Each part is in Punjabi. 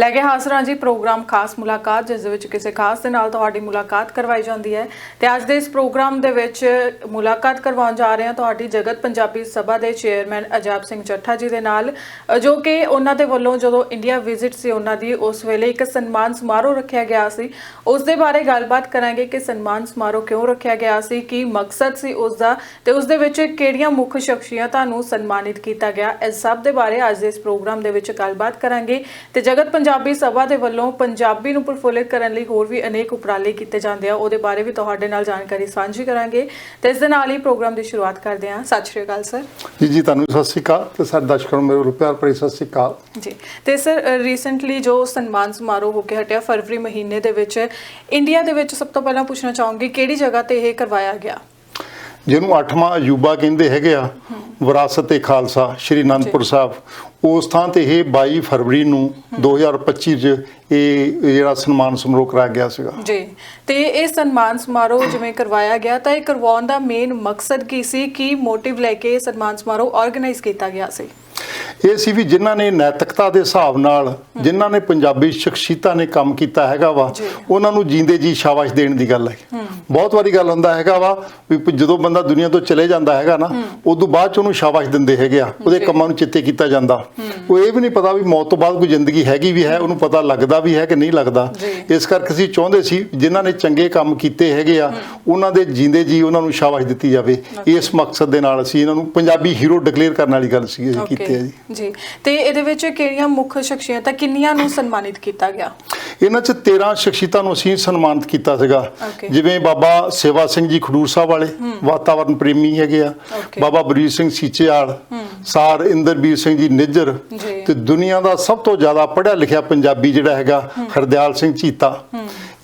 ਲੈ ਕੇ ਹਾਜ਼ਰ ਹਾਂ ਜੀ ਪ੍ਰੋਗਰਾਮ ਖਾਸ ਮੁਲਾਕਾਤ ਜਿਸ ਦੇ ਵਿੱਚ ਕਿਸੇ ਖਾਸ ਦੇ ਨਾਲ ਤੁਹਾਡੀ ਮੁਲਾਕਾਤ ਕਰਵਾਈ ਜਾਂਦੀ ਹੈ। ਤੇ ਅੱਜ ਦੇ ਇਸ ਪ੍ਰੋਗਰਾਮ ਦੇ ਵਿੱਚ ਮੁਲਾਕਾਤ ਕਰਵਾਉਣ ਜਾ ਰਹੇ ਹਾਂ ਤੁਹਾਡੀ ਜਗਤ ਪੰਜਾਬੀ ਸਭਾ ਦੇ ਚੇਅਰਮੈਨ ਅਜਾਬ ਸਿੰਘ ਚੱਠਾ ਜੀ ਦੇ ਨਾਲ ਅ, ਜੋ ਕਿ ਉਹਨਾਂ ਦੇ ਵੱਲੋਂ ਜਦੋਂ ਇੰਡੀਆ ਵਿਜ਼ਿਟ ਸੀ ਉਹਨਾਂ ਦੀ ਉਸ ਵੇਲੇ ਇੱਕ ਸਨਮਾਨ ਸਮਾਰੋਹ ਰੱਖਿਆ ਗਿਆ ਸੀ। ਉਸ ਦੇ ਬਾਰੇ ਗੱਲਬਾਤ ਕਰਾਂਗੇ ਕਿ ਸਨਮਾਨ ਸਮਾਰੋਹ ਕਿਉਂ ਰੱਖਿਆ ਗਿਆ ਸੀ ਕੀ ਮਕਸਦ ਸੀ ਉਸ ਦਾ ਤੇ ਉਸ ਦੇ ਵਿੱਚ ਕਿਹੜੀਆਂ ਮੁੱਖ ਸ਼ਖਸੀਅਤਾਂ ਨੂੰ ਸਨਮਾਨਿਤ ਕੀਤਾ ਗਿਆ ਇਸ ਸਭ ਦੇ ਬਾਰੇ ਅੱਜ ਦੇ ਇਸ ਪ੍ਰੋਗਰਾਮ ਦੇ ਵਿੱਚ ਗੱਲਬਾਤ ਕਰਾਂਗੇ। ਤੇ ਜਗਤ ਪੰਜਾਬੀ ਸਭਾ ਦੇ ਵੱਲੋਂ ਪੰਜਾਬੀ ਨੂੰ ਪ੍ਰਫੁੱਲਿਤ ਕਰਨ ਲਈ ਹੋਰ ਵੀ ਅਨੇਕ ਉਪਰਾਲੇ ਕੀਤੇ ਜਾਂਦੇ ਆ। ਉਹਦੇ ਬਾਰੇ ਵੀ ਤੁਹਾਡੇ ਨਾਲ ਜਾਣਕਾਰੀ ਸਾਂਝੀ ਕਰਾਂਗੇ। ਤੇ ਇਸ ਦੇ ਨਾਲ ਹੀ ਪ੍ਰੋਗਰਾਮ ਦੀ ਸ਼ੁਰੂਆਤ ਕਰਦੇ ਹਾਂ। ਸਤਿ ਸ਼੍ਰੀ ਅਕਾਲ ਸਰ। ਜੀ ਜੀ ਤੁਹਾਨੂੰ ਸਤਿ ਸ਼੍ਰੀ ਅਕਾਲ ਤੇ ਸਾਡੇ ਦਰਸ਼ਕਾਂ ਨੂੰ ਮੇਰੇ ਵੱਲੋਂ ਪਿਆਰ ਭਰੀ ਸਤਿ ਸ਼੍ਰੀ ਅਕਾਲ। ਜੀ ਤੇ ਸਰ ਰੀਸੈਂਟਲੀ ਜੋ ਸਨਮਾਨ ਸਮਾਰੋਹ ਹੋ ਕੇ ਹਟਿਆ ਫਰਵਰੀ ਮਹੀਨੇ ਦੇ ਵਿੱਚ ਇੰਡੀਆ ਦੇ ਵਿੱਚ ਸਭ ਤੋਂ ਪਹਿਲਾਂ ਪੁੱਛਣਾ ਚਾਹੂੰਗੀ ਕਿਹੜੀ ਜਗ੍ਹਾ ਤੇ ਇਹ ਕਰਵਾਇਆ ਗਿਆ? ਜਿਹਨੂੰ ਅੱਠਵਾਂ ਅਜੂਬਾ ਕਹਿੰਦੇ ਹੈਗੇ ਆ ਵਿਰਾਸਤ ਏ ਖਾਲਸਾ ਸ਼੍ਰੀ ਅਨੰਦਪੁਰ ਸਾਹਿਬ। ਉਸ ਥਾਂ ਤੇ ਇਹ 22 ਫਰਵਰੀ ਨੂੰ 2025 ਚ ਇਹ ਜਿਹੜਾ ਸਨਮਾਨ ਸਮਾਰੋਹ ਕਰਾਇਆ ਗਿਆ ਸੀਗਾ। ਜੀ, ਤੇ ਇਹ ਸਨਮਾਨ ਸਮਾਰੋਹ ਜਿਵੇਂ ਕਰਵਾਇਆ ਗਿਆ ਤਾਂ ਇਹ ਕਰਵਾਉਣ ਦਾ ਮੇਨ ਮਕਸਦ ਕੀ ਸੀ? ਕੀ ਮੋਟਿਵ ਲੈ ਕੇ ਸਨਮਾਨ ਸਮਾਰੋਹ ਆਰਗੇਨਾਈਜ਼ ਕੀਤਾ ਗਿਆ ਸੀ? ਇਹ ਸੀ ਵੀ ਜਿਨ੍ਹਾਂ ਨੇ ਨੈਤਿਕਤਾ ਦੇ ਹਿਸਾਬ ਨਾਲ ਜਿਨ੍ਹਾਂ ਨੇ ਪੰਜਾਬੀ ਸ਼ਖਸੀਅਤਾਂ ਨੇ ਕੰਮ ਕੀਤਾ ਹੈਗਾ ਵਾ। ਉਹਨਾਂ ਨੂੰ ਜੀਂਦੇ ਜੀ ਸ਼ਾਬਾਸ਼ ਦੇਣ ਦੀ ਗੱਲ ਹੈ। ਬਹੁਤ ਵਾਰੀ ਗੱਲ ਹੁੰਦਾ ਹੈਗਾ ਵਾ ਵੀ ਜਦੋਂ ਬੰਦਾ ਦੁਨੀਆ ਤੋਂ ਚਲੇ ਜਾਂਦਾ ਹੈਗਾ ਨਾ ਉਦੋਂ ਬਾਅਦ ਚ ਉਹਨੂੰ ਸ਼ਾਬਾਸ਼ ਦਿੰਦੇ ਹੈਗੇ ਆ ਉਹਦੇ। ਕੰਮਾਂ ਨੂੰ ਚਿੱਤੇ ਕੀਤਾ ਜਾਂਦਾ। ਉਹ ਇਹ ਵੀ ਨਹੀਂ ਪਤਾ ਵੀ ਮੌਤ ਤੋਂ ਬਾਅਦ ਕੋਈ ਜ਼ਿੰਦਗੀ ਹੈਗੀ ਵੀ ਹੈ ਉਹਨੂੰ ਪਤਾ ਲੱਗਦਾ ਵੀ ਹੈ ਕਿ ਨਹੀਂ ਲੱਗਦਾ। ਇਸ ਕਰਕੇ ਅਸੀਂ ਚਾਹੁੰਦੇ ਸੀ ਜਿਨ੍ਹਾਂ ਨੇ ਚੰਗੇ ਕੰਮ ਕੀਤੇ ਹੈਗੇ ਆ ਉਹਨਾਂ ਦੇ ਜੀਂਦੇ ਜੀ ਉਹਨਾਂ ਨੂੰ ਸ਼ਾਬਾਸ਼ ਦਿੱਤੀ ਜਾਵੇ। ਇਸ ਮਕਸਦ ਦੇ ਨਾਲ ਅਸੀਂ ਇਹਨਾਂ ਨੂੰ ਪੰਜਾਬੀ ਹੀਰੋ ਡਿਕਲੇਅਰ ਕਰਨ ਵਾਲੀ ਗੱਲ ਸੀ ਅਸੀਂ ਕੀਤੇ ਆ ਜੀ। ਜੀ। ਤੇ ਇਹਦੇ ਵਿੱਚ ਕਿਹੜੀਆਂ ਮੁੱਖ ਸ਼ਖਸੀਅਤਾਂ ਕਿੰਨੀਆਂ ਨੂੰ ਸਨਮਾਨਿਤ ਕੀਤਾ ਗਿਆ? ਇਹਨਾਂ 'ਚ 13 ਸ਼ਖਸੀਅਤਾਂ ਨੂੰ ਅਸੀਂ ਸਨਮਾਨਿਤ ਕੀਤਾ ਸੀਗਾ. ਜਿਵੇਂ ਬਾਬਾ ਸੇਵਾ ਸਿੰਘ ਜੀ ਖਡੂਰ ਸਾਹਿਬ ਵਾਲੇ ਵਾਤਾਵਰਣ ਪ੍ਰੇਮੀ ਹੈਗੇ ਆ. ਬਾਬਾ ਬਰੀਰ ਸਿੰਘ ਸੀਚੇਵਾਲ ਸਾਰ ਇੰਦਰਬੀਰ ਸਿੰਘ ਜੀ ਨਿੱਜਰ। ਤੇ ਦੁਨੀਆ ਦਾ ਸਭ ਤੋਂ ਜ਼ਿਆਦਾ ਪੜ੍ਹਿਆ ਲਿਖਿਆ ਪੰਜਾਬੀ ਜਿਹੜਾ ਹੈਗਾ ਹਰਦਿਆਲ ਸਿੰਘ ਚੀਤਾ।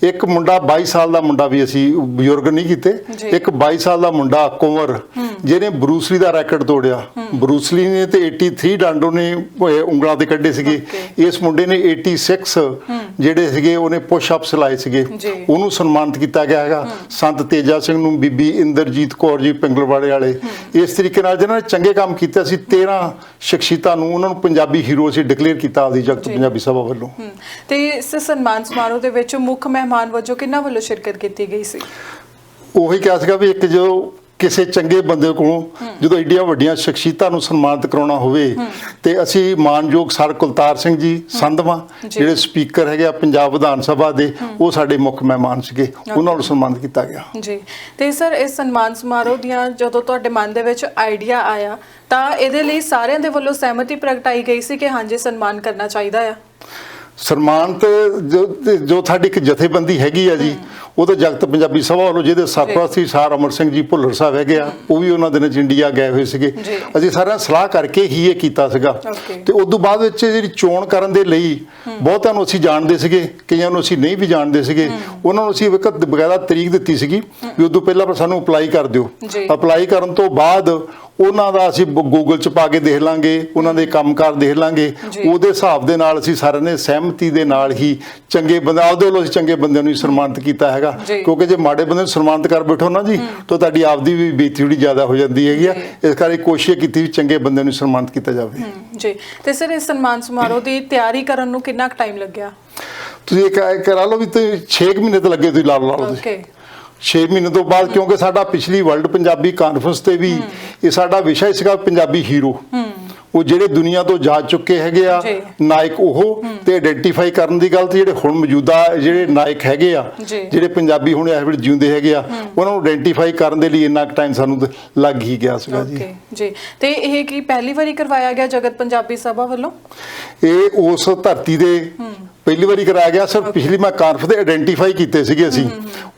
ਇੱਕ ਮੁੰਡਾ 22 ਸਾਲ ਦਾ ਮੁੰਡਾ ਵੀ ਅਸੀਂ ਬਜ਼ੁਰਗ ਨਹੀਂ ਕੀਤੇ। ਇੱਕ 22 ਸਾਲ ਦਾ ਮੁੰਡਾ ਕੁੰਵਰ। ਜਿਹਨੇ ਬਰੂਸਲੀ ਦਾ ਰੈਕੋਰਡ ਤੋੜਿਆ ਬਰੂਸਲੀ ਨੇ ਤੇ 83 ਡਾਂਡੋ ਨੇ ਉਂਗਲਾਂ ਤੇ ਕੱਢੇ ਸੀਗੇ. ਇਸ ਮੁੰਡੇ ਨੇ 86 ਜਿਹੜੇ ਸੀਗੇ ਉਹਨੇ ਪੁਸ਼ ਅਪਸ ਲਾਏ ਸੀਗੇ। ਉਹਨੂੰ ਸਨਮਾਨਿਤ ਕੀਤਾ ਗਿਆ ਹੈਗਾ। ਸੰਤ ਤੇਜਾ ਸਿੰਘ ਨੂੰ ਬੀਬੀ ਇੰਦਰਜੀਤ ਕੌਰ ਜੀ ਪਿੰਗਲਵਾੜੇ ਵਾਲੇ। ਇਸ ਤਰੀਕੇ ਨਾਲ ਜਿਹਨਾਂ ਨੇ ਚੰਗੇ ਕੰਮ ਕੀਤੇ ਸੀ 13 ਸ਼ਖਸੀਅਤਾਂ ਨੂੰ ਉਹਨਾਂ ਨੂੰ ਪੰਜਾਬੀ ਹੀਰੋ ਅਸੀਂ ਡਿਕਲੇਅਰ ਕੀਤਾ ਆਪਦੀ ਜਗਤ ਪੰਜਾਬੀ ਸਭਾ ਵੱਲੋਂ। ਤੇ ਇਸ ਸਨਮਾਨ ਸਮਾਰੋਹ ਦੇ ਵਿੱਚ ਮੁੱਖ ਮਹਿਮਾਨ ਵਜੋਂ ਕਿੰਨਾ ਵੱਲੋਂ ਸ਼ਿਰਕਤ ਕੀਤੀ ਗਈ ਸੀ? ਉਹੀ ਕਿਹਾ ਸੀਗਾ ਵੀ ਇੱਕ ਜੋ ਕਿਸੇ ਚੰਗੇ ਬੰਦੇ ਕੋਲੋਂ ਜਦੋਂ ਏਡੀਆਂ ਵੱਡੀਆਂ ਸ਼ਖਸੀਅਤਾਂ ਨੂੰ ਸਨਮਾਨਿਤ ਕਰਾਉਣਾ ਹੋਵੇ ਤੇ ਅਸੀਂ ਮਾਨਯੋਗ ਸਰ ਕੁਲਤਾਰ ਸਿੰਘ ਜੀ ਸੰਧਵਾ। ਜਿਹੜੇ ਸਪੀਕਰ ਹੈਗੇ ਆ ਪੰਜਾਬ ਵਿਧਾਨ ਸਭਾ ਦੇ ਉਹ ਸਾਡੇ ਮੁੱਖ ਮਹਿਮਾਨ ਸੀਗੇ। ਉਹਨਾਂ ਨੂੰ ਸਨਮਾਨਿਤ ਕੀਤਾ ਗਿਆ। ਜੀ। ਤੇ ਸਰ ਇਸ ਸਨਮਾਨ ਸਮਾਰੋਹ ਦੀਆਂ ਜਦੋਂ ਤੁਹਾਡੇ ਮਨ ਦੇ ਵਿੱਚ ਆਈਡੀਆ ਆਇਆ ਤਾਂ ਇਹਦੇ ਲਈ ਸਾਰਿਆਂ ਦੇ ਵੱਲੋਂ ਸਹਿਮਤੀ ਪ੍ਰਗਟਾਈ ਗਈ ਸੀ ਕਿ ਹਾਂਜੀ ਸਨਮਾਨ ਕਰਨਾ ਚਾਹੀਦਾ ਆ? ਸਨਮਾਨ ਤੇ ਜੋ ਤੇ ਸਾਡੀ ਇੱਕ ਜਥੇਬੰਦੀ ਹੈਗੀ ਆ ਜੀ ਉਹ ਤਾਂ ਜਗਤ ਪੰਜਾਬੀ ਸਭਾ ਵੱਲੋਂ ਜਿਹਦੇ ਸਰਪ੍ਰਸਤ ਸਾਰ ਅਮਰ ਸਿੰਘ ਜੀ ਭੁੱਲਰ ਸਾਹਿਬ ਹੈਗੇ ਆ ਉਹ ਵੀ ਉਹਨਾਂ ਦਿਨਾਂ ਚ ਇੰਡੀਆ ਗਏ ਹੋਏ ਸੀਗੇ। ਅਸੀਂ ਸਾਰਿਆਂ ਸਲਾਹ ਕਰਕੇ ਹੀ ਇਹ ਕੀਤਾ ਸੀਗਾ. ਤੇ ਉਸ ਤੋਂ ਬਾਅਦ ਵਿੱਚ ਜਿਹੜੀ ਚੋਣ ਕਰਨ ਦੇ ਲਈ ਬਹੁਤਾਂ ਨੂੰ ਅਸੀਂ ਜਾਣਦੇ ਸੀਗੇ ਕਈਆਂ ਨੂੰ ਅਸੀਂ ਨਹੀਂ ਵੀ ਜਾਣਦੇ ਸੀਗੇ ਉਹਨਾਂ ਨੂੰ ਅਸੀਂ ਇੱਕ ਬਕਾਇਦਾ ਤਰੀਕ ਦਿੱਤੀ ਸੀਗੀ ਵੀ ਉਦੋਂ ਪਹਿਲਾਂ ਸਾਨੂੰ ਅਪਲਾਈ ਕਰ ਦਿਓ। ਅਪਲਾਈ ਕਰਨ ਤੋਂ ਬਾਅਦ ਉਹਨਾਂ ਦਾ ਅਸੀਂ ਗੂਗਲ 'ਚ ਪਾ ਕੇ ਦੇਖ ਲਾਂਗੇ ਉਹਨਾਂ ਦੇ ਕੰਮਕਾਰ ਦੇਖ ਲਾਂਗੇ। ਉਹਦੇ ਹਿਸਾਬ ਦੇ ਨਾਲ ਅਸੀਂ ਸਾਰਿਆਂ ਨੇ ਸਹਿਮਤੀ ਦੇ ਨਾਲ ਹੀ ਚੰਗੇ ਬੰਦੇ ਆਪਦੇ ਵੱਲੋਂ ਅਸੀਂ ਚੰਗੇ ਬੰਦਿਆਂ ਨੂੰ ਸਨਮਾਨਿਤ ਕੀਤਾ ਹੈਗਾ। ਕਿਉਂਕਿ ਜੇ ਮਾੜੇ ਬੰਦੇ ਨੂੰ ਸਨਮਾਨਿਤ ਕਰ ਬੈਠੋ ਨਾ ਜੀ ਤਾਂ ਤੁਹਾਡੀ ਆਪਦੀ ਵੀ ਬੇਇੱਜ਼ਤੀ ਥੋੜੀ ਜ਼ਿਆਦਾ ਹੋ ਜਾਂਦੀ ਹੈਗੀ ਆ। ਇਸ ਕਰਕੇ ਕੋਸ਼ਿਸ਼ ਕੀਤੀ ਵੀ ਚੰਗੇ ਬੰਦਿਆਂ ਨੂੰ ਸਨਮਾਨਿਤ ਕੀਤਾ ਜਾਵੇ। ਜੀ। ਤੇ ਸਰ ਇਸ ਸਨਮਾਨ ਸਮਾਰੋਹ ਦੀ ਤਿਆਰੀ ਕਰਨ ਨੂੰ ਕਿੰਨਾ ਟਾਈਮ ਲੱਗਿਆ? ਤੁਸੀਂ ਇਹ ਕਰਾ ਲਓ ਵੀ ਤੇ 6 ਮਹੀਨੇ ਤਾਂ ਲੱਗੇ ਤੁਸੀਂ ਲਾ ਲਓ ਲਾ ਲਓ ਓਕੇ 6 ਮਹੀਨੇ ਤੋਂ ਬਾਅਦ ਕਿਉਂਕਿ ਸਾਡਾ ਪਿਛਲੀ ਵਰਲਡ ਪੰਜਾਬੀ ਕਾਨਫਰੰਸ ਤੇ ਵੀ ਇਹ ਸਾਡਾ ਵਿਸ਼ਾ ਸੀਗਾ ਪੰਜਾਬੀ ਹੀਰੋ ਉਹ ਜਿਹੜੇ ਦੁਨੀਆ ਤੋਂ ਜਾ ਚੁੱਕੇ ਹੈਗੇ ਆ। ਨਾਇਕ ਉਹ ਤੇ ਆਇਡੈਂਟੀਫਾਈ ਕਰਨ ਦੀ ਗੱਲ ਤੇ ਜਿਹੜੇ ਹੁਣ ਮੌਜੂਦਾ ਜਿਹੜੇ ਨਾਇਕ ਹੈਗੇ ਆ। ਜਿਹੜੇ ਪੰਜਾਬੀ ਹੁਣ ਇਸ ਵੇਲੇ ਜਿਉਂਦੇ ਹੈਗੇ ਆ ਉਹਨਾਂ ਨੂੰ ਆਇਡੈਂਟੀਫਾਈ ਕਰਨ ਦੇ ਲਈ ਇੰਨਾ ਟਾਈਮ ਸਾਨੂੰ ਲੱਗ ਹੀ ਗਿਆ ਸੀਗਾ ਜੀ। ਤੇ ਇਹ ਕੀ ਪਹਿਲੀ ਵਾਰੀ ਕਰਵਾਇਆ ਗਿਆ ਜਗਤ ਪੰਜਾਬੀ ਸਭਾ ਵੱਲੋਂ? ਇਹ ਉਸ ਧਰਤੀ ਦੇ ਪਹਿਲੀ ਵਾਰੀ ਕਰਾਇਆ ਗਿਆ ਸਰ ਪਿਛਲੀ ਮੈਂ ਕਾਨਫਰੰਸ ਦੇ ਆਇਡੈਂਟੀਫਾਈ ਕੀਤੇ ਸੀਗੇ ਅਸੀਂ।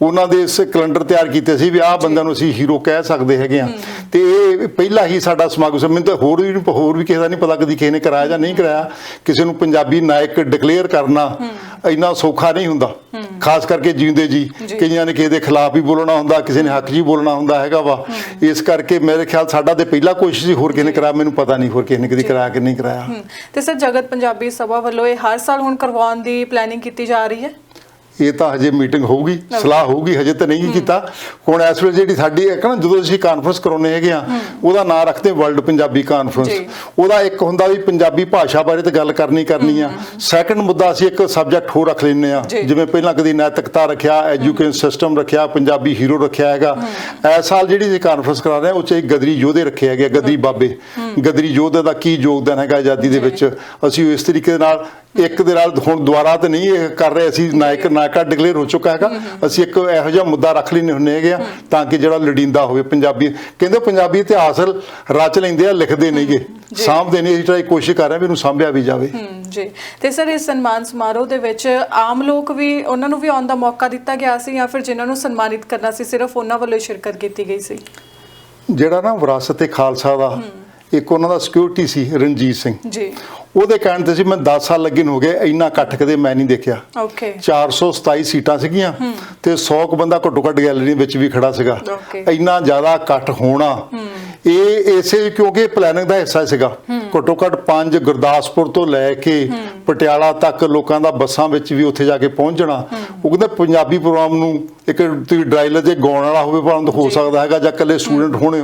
ਉਹਨਾਂ ਦੇ ਇਸ ਕੈਲੰਡਰ ਤਿਆਰ ਕੀਤੇ ਸੀ ਵੀ ਆਹ ਬੰਦਿਆਂ ਨੂੰ ਅਸੀਂ ਹੀਰੋ ਕਹਿ ਸਕਦੇ ਹੈਗੇ ਆ ਤੇ ਇਹ ਪਹਿਲਾ ਹੀ ਸਾਡਾ ਸਮਾਗਮ ਸੀ। ਮੈਨੂੰ ਤਾਂ ਹੋਰ ਵੀ ਹੋਰ ਵੀ ਕਿਸੇ ਦਾ ਨਹੀਂ ਪਤਾ ਕਦੀ ਕਿਸੇ ਨੇ ਕਰਾਇਆ ਜਾਂ ਨਹੀਂ ਕਰਾਇਆ। ਕਿਸੇ ਨੂੰ ਪੰਜਾਬੀ ਨਾਇਕ ਡਿਕਲੇਅਰ ਕਰਨਾ ਇੰਨਾ ਸੌਖਾ ਨਹੀਂ ਹੁੰਦਾ। ਖਾਸ ਕਰਕੇ ਜਿਉਂਦੇ ਜੀ। ਕਈਆਂ ਨੇ ਕਿਸੇ ਦੇ ਖਿਲਾਫ ਵੀ ਬੋਲਣਾ ਹੁੰਦਾ ਕਿਸੇ ਨੇ ਹੱਕ ਜੀ ਬੋਲਣਾ ਹੁੰਦਾ ਹੈਗਾ ਵਾ। ਇਸ ਕਰਕੇ ਮੇਰੇ ਖਿਆਲ ਸਾਡਾ ਤੇ ਪਹਿਲਾ ਕੋਸ਼ਿਸ਼ ਸੀ ਹੋਰ ਕਿਸੇ ਨੇ ਕਰਾਇਆ ਮੈਨੂੰ ਪਤਾ ਨਹੀਂ ਹੋਰ ਕਿਸੇ ਨੇ ਕਦੀ ਕਰਾਇਆ ਕਿ ਨਹੀਂ ਕਰਾਇਆ। ਤੇ ਸਰ ਜਗਤ ਪੰਜਾਬੀ ਸਭਾ ਵੱਲੋਂ ਇਹ ਹਰ ਸਾਲ ਹੁਣ ਕਰਵਾਉਣ ਦੀ ਪਲੈਨਿੰਗ ਕੀਤੀ ਜਾ ਰਹੀ ਹੈ? ਇਹ ਤਾਂ ਹਜੇ ਮੀਟਿੰਗ ਹੋਊਗੀ ਸਲਾਹ ਹੋਊਗੀ ਹਜੇ ਤਾਂ ਨਹੀਂ ਕੀਤਾ। ਹੁਣ ਇਸ ਵੇਲੇ ਜਿਹੜੀ ਸਾਡੀ ਇੱਕ ਨਾ ਜਦੋਂ ਅਸੀਂ ਕਾਨਫਰੰਸ ਕਰਾਉਨੇ ਹੈਗੇ ਆ ਉਹਦਾ ਨਾਂ ਰੱਖਦੇ ਵਰਲਡ ਪੰਜਾਬੀ ਕਾਨਫਰੰਸ। ਉਹਦਾ ਇੱਕ ਹੁੰਦਾ ਵੀ ਪੰਜਾਬੀ ਭਾਸ਼ਾ ਬਾਰੇ ਤਾਂ ਗੱਲ ਕਰਨੀ ਕਰਨੀ ਆ। ਸੈਕੰਡ ਮੁੱਦਾ ਅਸੀਂ ਇੱਕ ਸਬਜੈਕਟ ਹੋਰ ਰੱਖ ਲੈਂਦੇ ਆ। ਜਿਵੇਂ ਪਹਿਲਾਂ ਕਦੀ ਨੈਤਿਕਤਾ ਰੱਖਿਆ ਐਜੂਕੇਸ਼ਨ ਸਿਸਟਮ ਰੱਖਿਆ ਪੰਜਾਬੀ ਹੀਰੋ ਰੱਖਿਆ ਹੈਗਾ। ਇਸ ਸਾਲ ਜਿਹੜੀ ਅਸੀਂ ਕਾਨਫਰੰਸ ਕਰਾ ਰਹੇ ਹਾਂ ਉਹ 'ਚ ਗਦਰੀ ਯੋਧੇ ਰੱਖੇ ਹੈਗੇ ਆ, ਗਦਰੀ ਬਾਬੇ। ਗਦਰੀ ਯੋਧੇ ਦਾ ਕੀ ਯੋਗਦਾਨ ਹੈਗਾ ਆਜ਼ਾਦੀ ਦੇ ਵਿੱਚ? ਅਸੀਂ ਇਸ ਤਰੀਕੇ ਦੇ ਨਾਲ ਇੱਕ ਦੇ ਨਾਲ ਹੁਣ ਦੁਬਾਰਾ ਤਾਂ ਨਹੀਂ ਇਹ ਕਰ ਰਹੇ ਅਸੀਂ ਨਾਇਕ ਨਾਇਕਾ ਡਿਕਲੇਅਰ ਹੋ ਚੁੱਕਾ ਹੈਗਾ। ਅਸੀਂ ਇੱਕ ਇਹੋ ਜਿਹਾ ਮੁੱਦਾ ਰੱਖ ਲੈਣੇ ਹੁੰਨੇ ਹੈਗੇ ਆ ਤਾਂ ਕਿ ਜਿਹੜਾ ਲੜੀਂਦਾ ਹੋਵੇ ਪੰਜਾਬੀ। ਕਹਿੰਦੇ ਪੰਜਾਬੀ ਇਤਿਹਾਸ ਰਚ ਲੈਂਦੇ ਆ ਲਿਖਦੇ ਨਹੀਂਗੇ ਸਾਂਭਦੇ ਨਹੀਂ ਅਸੀਂ ਟਰਾਈ ਕੋਸ਼ਿਸ਼ ਕਰ ਰਹੇ ਵੀ ਇਹਨੂੰ ਸਾਂਭਿਆ ਵੀ ਜਾਵੇ। ਜੀ। ਤੇ ਸਰ ਇਸ ਸਨਮਾਨ ਸਮਾਰੋਹ ਦੇ ਵਿੱਚ ਆਮ ਲੋਕ ਵੀ ਉਹਨਾਂ ਨੂੰ ਵੀ ਆਉਣ ਦਾ ਮੌਕਾ ਦਿੱਤਾ ਗਿਆ ਸੀ ਜਾਂ ਫਿਰ ਜਿਨ੍ਹਾਂ ਨੂੰ ਸਨਮਾਨਿਤ ਕਰਨਾ ਸੀ ਸਿਰਫ ਉਹਨਾਂ ਵੱਲੋਂ ਸ਼ਿਰਕਤ ਕੀਤੀ ਗਈ ਸੀ? ਜਿਹੜਾ ਨਾ ਵਿਰਾਸਤ ਤੇ ਖਾਲਸਾ ਦਾ ਇੱਕ ਉਹਨਾਂ ਦਾ ਸਿਕਿਉਰਿਟੀ ਸੀ ਰਣਜੀਤ ਸਿੰਘ। ਜੀ। ਉਹਦੇ ਕਹਿਣ ਤੇ ਸੀ ਮੈਂ 10 ਸਾਲ ਲੱਗੇ ਨੂੰ ਹੋ ਗਏ ਇੰਨਾ ਇਕੱਠ ਕਦੇ ਮੈਂ ਨਹੀਂ ਦੇਖਿਆ। ਓਕੇ 427 ਸੀਟਾਂ ਸੀਗੀਆਂ ਤੇ 100 ਕੁ ਬੰਦਾ ਘੱਟੋ ਘੱਟ ਗੈਲਰੀ ਵਿੱਚ ਵੀ ਖੜਾ ਸੀਗਾ. ਇੰਨਾ ਜ਼ਿਆਦਾ ਇਕੱਠ ਹੋਣਾ। ਇਹ ਇਸੇ ਕਿਉਂਕਿ ਪਲੈਨਿੰਗ ਦਾ ਹਿੱਸਾ ਸੀਗਾ। ਘੱਟੋ ਘੱਟ ਪੰਜ ਗੁਰਦਾਸਪੁਰ ਤੋਂ ਲੈ ਕੇ ਪਟਿਆਲਾ ਤੱਕ ਲੋਕਾਂ ਦਾ ਬੱਸਾਂ ਵਿੱਚ ਵੀ ਉੱਥੇ ਜਾ ਕੇ ਪਹੁੰਚਣਾ। ਉਹ ਕਹਿੰਦਾ ਪੰਜਾਬੀ ਪ੍ਰੋਗਰਾਮ ਨੂੰ ਇੱਕ ਤੁਸੀਂ ਡਰਾਈਲਰ ਜੇ ਗਾਉਣ ਵਾਲਾ ਹੋਵੇ ਭਾਵੇਂ ਹੋ ਸਕਦਾ ਹੈਗਾ ਜਾਂ ਇਕੱਲੇ ਸਟੂਡੈਂਟ ਹੋਣੇ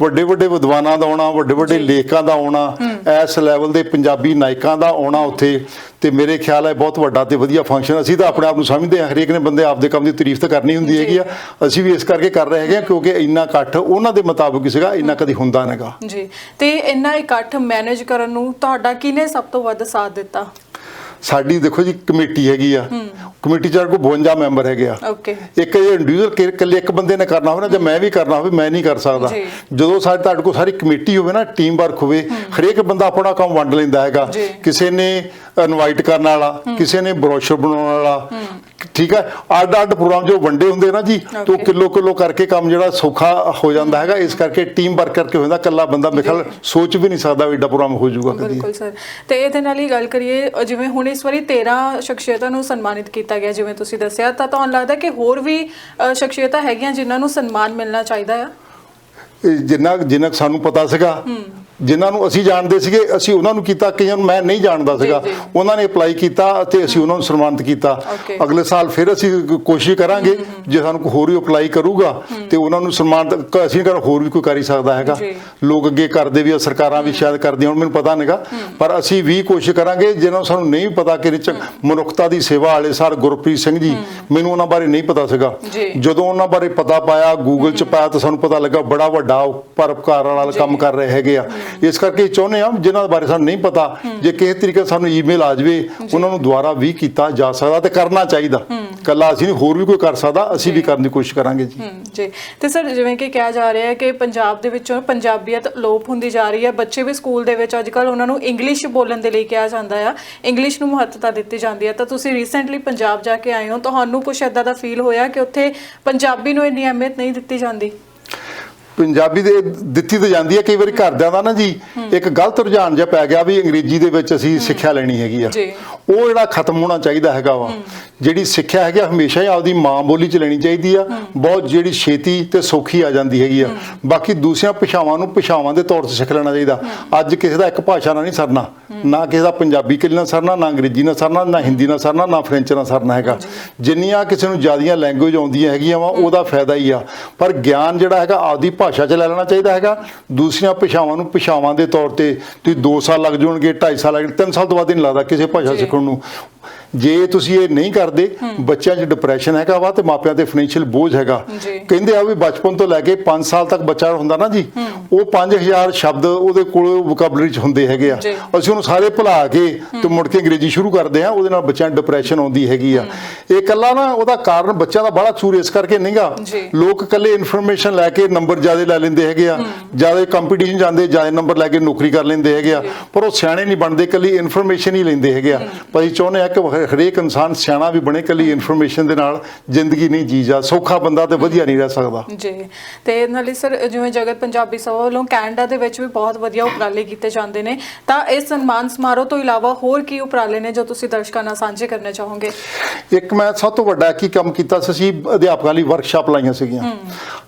ਵੱਡੇ ਵੱਡੇ ਵਿਦਵਾਨਾਂ ਦਾ ਆਉਣਾ ਵੱਡੇ ਵੱਡੇ ਲੇਖਕਾਂ ਦਾ ਆਉਣਾ। ਇਸ ਲੈਵਲ ਦੇ ਪੰਜਾਬੀ ਨਾਇਕਾਂ ਦਾ ਆਉਣਾ ਉੱਥੇ ਤੇ ਮੇਰੇ ਖਿਆਲ ਹੈ ਬਹੁਤ ਵੱਡਾ ਤੇ ਵਧੀਆ ਫੰਕਸ਼ਨ ਅਸੀਂ ਤਾਂ ਆਪਣੇ ਆਪ ਨੂੰ ਸਮਝਦੇ ਹਾਂ ਹਰੇਕ ਨੇ ਬੰਦੇ ਆਪਦੇ ਕੰਮ ਦੀ ਤਾਰੀਫ ਤਾਂ ਕਰਨੀ ਹੁੰਦੀ ਹੈਗੀ ਆ। ਅਸੀਂ ਵੀ ਇਸ ਕਰਕੇ ਕਰ ਰਹੇ ਹੈਗੇ ਹਾਂ ਕਿਉਂਕਿ ਇੰਨਾ ਇਕੱਠ ਉਹਨਾਂ ਦੇ ਮੁਤਾਬਕ ਹੀ ਸੀਗਾ ਇੰਨਾ ਕਦੀ ਹੁੰਦਾ ਨਹੀਂਗਾ। ਜੀ ਤੇ ਇੰਨਾ ਇਕੱਠ ਮੈਨੇਜ ਕਰਨ ਨੂੰ ਤੁਹਾਡਾ ਕਿਹਨੇ ਸਭ ਤੋਂ ਵੱਧ ਸਾਥ ਦਿੱਤਾ? ਸਾਡੀ ਦੇਖੋ ਜੀ ਕਮੇਟੀ ਹੈਗੀ ਆ। ਕਮੇਟੀ ਚ ਕੋਈ 52 ਮੈਂਬਰ ਹੈਗੇ ਆ। ਓਕੇ। ਇੱਕ ਇਹ ਇੰਡੀਵਿਜੂਅਲ ਇਕੱਲੇ ਇੱਕ ਬੰਦੇ ਨੇ ਕਰਨਾ ਹੋਵੇ ਨਾ ਜੇ ਮੈਂ ਵੀ ਕਰਨਾ ਹੋਵੇ ਮੈਂ ਨਹੀਂ ਕਰ ਸਕਦਾ। ਜਦੋਂ ਸਾਡੇ ਤੁਹਾਡੇ ਕੋਲ ਸਾਰੀ ਕਮੇਟੀ ਹੋਵੇ ਨਾ ਟੀਮ ਵਰਕ ਹੋਵੇ ਹਰੇਕ ਬੰਦਾ ਆਪਣਾ ਕੰਮ ਵੰਡ ਲੈਂਦਾ ਹੈਗਾ। ਕਿਸੇ ਨੇ ਇਨਵਾਈਟ ਕਰਨ ਵਾਲਾ ਕਿਸੇ ਨੇ ਬਰੋਸ਼ਰ ਬਣਾਉਣ ਵਾਲਾ ਠੀਕ ਹੈ? ਅੱਡ ਅੱਡ ਪ੍ਰੋਗਰਾਮ ਜੋ ਵੰਡੇ ਹੁੰਦੇ ਨਾ ਜੀ ਤੋਂ. ਕਿਲੋ ਕਿਲੋ ਕਰਕੇ ਕੰਮ ਜਿਹੜਾ ਸੌਖਾ ਹੋ ਜਾਂਦਾ ਹੈਗਾ ਇਸ ਕਰਕੇ ਟੀਮ ਵਰਕ ਕਰਕੇ ਹੋ ਜਾਂਦਾ ਇਕੱਲਾ ਬੰਦਾ ਮੇਰੇ ਖਿਆਲ ਸੋਚ ਵੀ ਨਹੀਂ ਸਕਦਾ ਵੀ ਏਡਾ ਪ੍ਰੋਗਰਾਮ ਹੋ ਜਾਊਗਾ ਕਦੀ। ਬਿਲਕੁਲ ਸਰ। ਤੇ ਇਹਦੇ ਨਾਲ ਹੀ ਗੱਲ ਕਰੀਏ ਜਿਵੇਂ ਹੁਣ ਇਸ ਵਾਰੀ 13 ਸ਼ਖਸੀਅਤਾਂ ਨੂੰ ਸਨਮਾਨਿਤ ਕੀਤਾ ਗਿਆ ਜਿਵੇਂ ਤੁਸੀਂ ਦੱਸਿਆ ਤਾਂ ਤੁਹਾਨੂੰ ਲੱਗਦਾ ਕਿ ਹੋਰ ਵੀ ਸ਼ਖਸੀਅਤਾਂ ਹੈਗੀਆਂ ਜਿਨ੍ਹਾਂ ਨੂੰ ਸਨਮਾਨ ਮਿਲਣਾ ਚਾਹੀਦਾ ਆ? ਜਿੰਨਾ ਜਿੰਨਾ ਸਾਨੂੰ ਪਤਾ ਸੀਗਾ ਜਿਨ੍ਹਾਂ ਨੂੰ ਅਸੀਂ ਜਾਣਦੇ ਸੀਗੇ ਅਸੀਂ ਉਹਨਾਂ ਨੂੰ ਕੀਤਾ ਕਈਆਂ ਨੂੰ ਮੈਂ ਨਹੀਂ ਜਾਣਦਾ ਸੀਗਾ। ਉਹਨਾਂ ਨੇ ਅਪਲਾਈ ਕੀਤਾ ਅਤੇ ਅਸੀਂ ਉਹਨਾਂ ਨੂੰ ਸਨਮਾਨਿਤ ਕੀਤਾ. ਅਗਲੇ ਸਾਲ ਫਿਰ ਅਸੀਂ ਕੋਸ਼ਿਸ਼ ਕਰਾਂਗੇ ਜੇ ਸਾਨੂੰ ਕੋਈ ਹੋਰ ਵੀ ਅਪਲਾਈ ਕਰੂਗਾ ਤੇ ਉਹਨਾਂ ਨੂੰ ਸਨਮਾਨਿਤ ਅਸੀਂ ਕਰ ਹੋਰ ਵੀ ਕੋਈ ਕਰ ਹੀ ਸਕਦਾ ਹੈਗਾ। ਲੋਕ ਅੱਗੇ ਕਰਦੇ ਵੀ ਆ ਸਰਕਾਰਾਂ ਵੀ ਸ਼ਾਇਦ ਕਰਦੀਆਂ ਹੁਣ ਮੈਨੂੰ ਪਤਾ ਨਹੀਂਗਾ। ਪਰ ਅਸੀਂ ਵੀ ਕੋਸ਼ਿਸ਼ ਕਰਾਂਗੇ ਜਿਹਨਾਂ ਨੂੰ ਸਾਨੂੰ ਨਹੀਂ ਪਤਾ ਕਿ ਚ ਮਨੁੱਖਤਾ ਦੀ ਸੇਵਾ ਵਾਲੇ ਸਰ ਗੁਰਪ੍ਰੀਤ ਸਿੰਘ ਜੀ ਮੈਨੂੰ ਉਹਨਾਂ ਬਾਰੇ ਨਹੀਂ ਪਤਾ ਸੀਗਾ। ਜਦੋਂ ਉਹਨਾਂ ਬਾਰੇ ਪਤਾ ਪਾਇਆ ਗੂਗਲ ਚ ਪਾਇਆ ਤਾਂ ਸਾਨੂੰ ਪਤਾ ਲੱਗਾ ਬੜਾ ਵੱਡਾ ਉਹ ਪਰਉਪਕਾਰ ਵਾਲਾ ਕੰਮ ਕਰ ਰਹੇ ਹੈਗੇ ਆ। ਇਸ ਕਰਕੇ ਚਾਹੁੰਦੇ ਆ ਜਿਨ੍ਹਾਂ ਬਾਰੇ ਸਾਨੂੰ ਨਹੀਂ ਪਤਾ ਜੇ ਕਿਸੇ ਤਰੀਕੇ ਸਾਨੂੰ ਈਮੇਲ ਆ ਜਾਵੇ ਉਹਨਾਂ ਨੂੰ ਦੁਬਾਰਾ ਵੀ ਕੀਤਾ ਜਾ ਸਕਦਾ ਤੇ ਕਰਨਾ ਚਾਹੀਦਾ। ਕੱਲਾ ਅਸੀਂ ਨਹੀਂ ਹੋਰ ਵੀ ਕੋਈ ਕਰ ਸਕਦਾ ਅਸੀਂ ਵੀ ਕਰਨ ਦੀ ਕੋਸ਼ਿਸ਼ ਕਰਾਂਗੇ ਜੀ। ਜੀ। ਤੇ ਸਰ ਜਿਵੇਂ ਕਿ ਕਿਹਾ ਜਾ ਰਿਹਾ ਹੈ ਕਿ ਪੰਜਾਬ ਦੇ ਵਿੱਚੋਂ ਪੰਜਾਬੀਅਤ ਲੋਪ ਹੁੰਦੀ ਜਾ ਰਹੀ ਹੈ ਬੱਚੇ ਵੀ ਸਕੂਲ ਦੇ ਵਿੱਚ ਅੱਜ ਕੱਲ ਉਹਨਾਂ ਨੂੰ ਇੰਗਲਿਸ਼ ਬੋਲਣ ਦੇ ਲਈ ਕਿਹਾ ਜਾਂਦਾ ਆ। ਇੰਗਲਿਸ਼ ਨੂੰ ਮਹੱਤਤਾ ਦਿੱਤੀ ਜਾਂਦੀ ਹੈ। ਤਾਂ ਤੁਸੀਂ ਰੀਸੈਂਟਲੀ ਪੰਜਾਬ ਜਾ ਕੇ ਆਏ ਹੋ ਤੁਹਾਨੂੰ ਕੁਝ ਐਦਾਂ ਦਾ ਫੀਲ ਹੋਇਆ ਕਿ ਉੱਥੇ ਪੰਜਾਬੀ ਨੂੰ ਇੰਨੀ ਅਹਿਮੀਅਤ ਨਹੀਂ ਦਿੱਤੀ ਜਾਂਦੀ? ਪੰਜਾਬੀ ਦੇ ਦਿੱਤੀ ਤਾਂ ਜਾਂਦੀ ਹੈ ਕਈ ਵਾਰੀ ਘਰਦਿਆਂ ਦਾ ਨਾ ਜੀ ਇੱਕ ਗਲਤ ਰੁਝਾਨ ਜਿਹਾ ਪੈ ਗਿਆ ਵੀ ਅੰਗਰੇਜ਼ੀ ਦੇ ਵਿੱਚ ਅਸੀਂ ਸਿੱਖਿਆ ਲੈਣੀ ਹੈਗੀ ਆ। ਉਹ ਜਿਹੜਾ ਖਤਮ ਹੋਣਾ ਚਾਹੀਦਾ ਹੈਗਾ ਵਾ ਜਿਹੜੀ ਸਿੱਖਿਆ ਹੈਗੀ ਆ, ਹਮੇਸ਼ਾ ਹੀ ਆਪਦੀ ਮਾਂ ਬੋਲੀ ਚ ਲੈਣੀ ਚਾਹੀਦੀ ਆ। ਬਹੁਤ ਜਿਹੜੀ ਛੇਤੀ ਤੇ ਸੌਖੀ ਆ ਜਾਂਦੀ ਹੈਗੀ ਆ। ਬਾਕੀ ਦੂਸਰੀਆਂ ਭਾਸ਼ਾਵਾਂ ਨੂੰ ਭਾਸ਼ਾਵਾਂ ਦੇ ਤੌਰ ਤੇ ਸਿੱਖ ਲੈਣਾ ਚਾਹੀਦਾ। ਅੱਜ ਕਿਸੇ ਦਾ ਇੱਕ ਭਾਸ਼ਾ ਨਾਲ ਨਹੀਂ ਸਰਨਾ। ਨਾ ਕਿਸੇ ਦਾ ਪੰਜਾਬੀ ਕਿਲ ਨਾਲ ਸਰਨਾ ਨਾ ਅੰਗਰੇਜ਼ੀ ਨਾਲ ਸਰਨਾ ਨਾ ਹਿੰਦੀ ਨਾਲ ਸਰਨਾ ਨਾ ਫ੍ਰੈਂਚ ਨਾਲ ਸਰਨਾ ਹੈਗਾ। ਜਿੰਨੀਆਂ ਕਿਸੇ ਨੂੰ ਜ਼ਿਆਦੀਆਂ ਲੈਂਗੁਏਜ ਆਉਂਦੀਆਂ ਹੈਗੀਆਂ ਵਾ ਉਹਦਾ ਫਾਇਦਾ ਹੀ ਆ। ਪਰ ਗਿਆਨ ਜਿਹੜਾ ਹੈਗਾ ਆਪਦੀ ਭਾਸ਼ਾ 'ਚ ਲੈ ਲੈਣਾ ਚਾਹੀਦਾ ਹੈਗਾ। ਦੂਸਰੀਆਂ ਭਾਸ਼ਾਵਾਂ ਨੂੰ ਭਾਸ਼ਾਵਾਂ ਦੇ ਤੌਰ ਤੇ ਤੁਸੀਂ 2 ਸਾਲ ਲੱਗ ਜਾਣਗੇ 2.5 ਸਾਲ ਲੱਗ ਜਾਣਗੇ 3 ਸਾਲ ਤੋਂ ਬਾਅਦ ਨਹੀਂ ਲੱਗਦਾ ਕਿਸੇ ਭਾਸ਼ਾ ਜੀ। ਸਿੱਖਣ ਨੂੰ ਜੇ ਤੁਸੀਂ ਇਹ ਨਹੀਂ ਕਰਦੇ ਬੱਚਿਆਂ 'ਚ ਡਿਪਰੈਸ਼ਨ ਹੈਗਾ ਵਾ ਤੇ ਮਾਪਿਆਂ ਤੇ ਫਾਈਨੈਂਸ਼ੀਅਲ ਬੋਝ ਹੈਗਾ। ਕਹਿੰਦੇ ਆ ਵੀ ਬਚਪਨ ਤੋਂ ਲੈ ਕੇ 5 ਸਾਲ ਤੱਕ ਬੱਚਾ ਹੁੰਦਾ ਨਾ ਜੀ ਉਹ 5000 ਸ਼ਬਦ ਉਹਦੇ ਕੋਲ ਵੋਕੈਬਲਰੀ 'ਚ ਹੁੰਦੇ ਹੈਗੇ ਆ। ਅਸੀਂ ਉਹਨੂੰ ਸਾਰੇ ਭੁਲਾ ਕੇ ਤੇ ਮੁੜ ਕੇ ਅੰਗਰੇਜ਼ੀ ਸ਼ੁਰੂ ਕਰਦੇ ਆ ਉਹਦੇ ਨਾਲ ਬੱਚਿਆਂ ਨੂੰ ਡਿਪਰੈਸ਼ਨ ਆਉਂਦੀ ਹੈਗੀ ਆ। ਇਹ ਕੱਲਾ ਨਾ ਉਹਦਾ ਕਾਰਨ ਬੱਚਿਆਂ ਦਾ ਬੜਾ ਚੂਰ ਇਸ ਕਰਕੇ ਨਹੀਂਗਾ। ਲੋਕ ਕੱਲੇ ਇਨਫੋਰਮੇਸ਼ਨ ਲੈ ਕੇ ਨੰਬਰ ਜ਼ਿਆਦਾ ਲੈ ਲੈਂਦੇ ਹੈਗੇ ਆ ਜ਼ਿਆਦਾ ਕੰਪੀਟੀਸ਼ਨ ਜਾਂਦੇ ਜ਼ਿਆਦਾ ਨੰਬਰ ਲੈ ਕੇ ਨੌਕਰੀ ਕਰ ਲੈਂਦੇ ਹੈਗੇ ਆ। ਪਰ ਉਹ ਸਿਆਣੇ ਨਹੀਂ ਬਣਦੇ ਕੱਲੀ ਇਨਫੋਰਮੇਸ਼ਨ ਹੀ ਲੈਂਦੇ ਹੈਗੇ ਆ। ਪਰ ਅਸੀਂ ਚਾਹੁੰਦੇ ਆ ਕਿ ਹਰ- ਹਰੇਕ ਇਨਸਾਨ ਸਿਆਣਾ ਵੀ ਬਣੇ ਕੱਲੀ ਇਨਫੋਰਮੇਸ਼ਨ ਦੇ ਨਾਲ ਜ਼ਿੰਦਗੀ ਨਹੀਂ ਜੀ ਜਾ ਸੌਖਾ ਬੰਦਾ ਤੇ ਵਧੀਆ ਨਹੀਂ ਰਹਿ ਸਕਦਾ। ਜੀ। ਤੇ ਨਾਲੇ ਸਰ ਜਿਵੇਂ ਜਗਤ ਪੰਜਾਬੀ ਸਭਾ ਵੱਲੋਂ ਕੈਨੇਡਾ ਦੇ ਵਿੱਚ ਵੀ ਬਹੁਤ ਵਧੀਆ ਉਪਰਾਲੇ ਕੀਤੇ ਜਾਂਦੇ ਨੇ ਤਾਂ ਇਸ ਸਨਮਾਨ ਸਮਾਰੋਹ ਤੋਂ ਇਲਾਵਾ ਹੋਰ ਕੀ ਉਪਰਾਲੇ ਨੇ ਜੋ ਤੁਸੀਂ ਦਰਸ਼ਕਾਂ ਨਾਲ ਸਾਂਝੇ ਕਰਨੇ ਚਾਹੋਗੇ? ਇੱਕ ਮੈਂ ਸਭ ਤੋਂ ਵੱਡਾ ਕੀ ਕੰਮ ਕੀਤਾ ਸੀ ਅਸੀਂ ਅਧਿਆਪਕਾਂ ਲਈ ਵਰਕਸ਼ਾਪ ਲਾਈਆਂ ਸੀਗੀਆਂ।